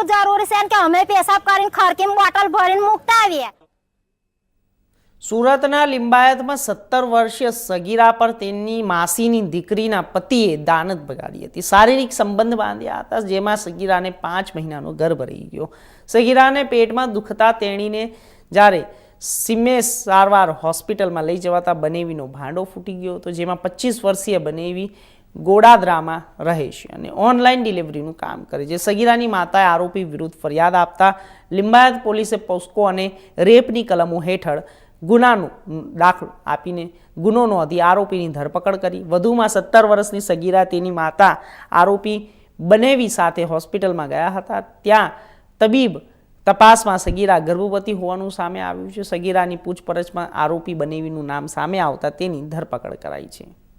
એવું જરૂરી છે કે અમે પેશાબ કરીને ખરકીમાં બોટલ ભરીને મૂકતા આવીએ સુરતના લિંબાયતમાં સત્તર વર્ષીય સગીરા પર તેની માસીની દીકરીના પતિએ દાનત બગાડી હતી. શારીરિક સંબંધ બાંધ્યા હતા, જેમાં સગીરાને પાંચ મહિનાનો ગર્ભ રહી ગયો. સગીરાને પેટમાં દુખતા તેણીને જ્યારે સિમેશ સારવાર હોસ્પિટલમાં લઈ જવાતા બનેવીનો ભાંડો ફૂટી ગયો હતો, જેમાં પચીસ વર્ષીય બનેવી ગોડાદરામાં રહે છે અને ઓનલાઈન ડિલિવરીનું કામ કરે છે. સગીરાની માતાએ આરોપી વિરુદ્ધ ફરિયાદ આપતા લિંબાયત પોલીસે પોસ્કો અને રેપની કલમો હેઠળ ગુનાનો દાખલો આપીને ગુનો નોંધી આરોપીની ધરપકડ કરી. વધુમાં સત્તર વર્ષની સગીરા તેની માતા આરોપી બનેવી સાથે હોસ્પિટલમાં ગયા હતા. ત્યાં તબીબ તપાસમાં સગીરા ગર્ભવતી હોવાનું સામે આવ્યું છે. સગીરાની પૂછપરછમાં આરોપી બનેવીનું નામ સામે આવતા તેની ધરપકડ કરાઈ છે.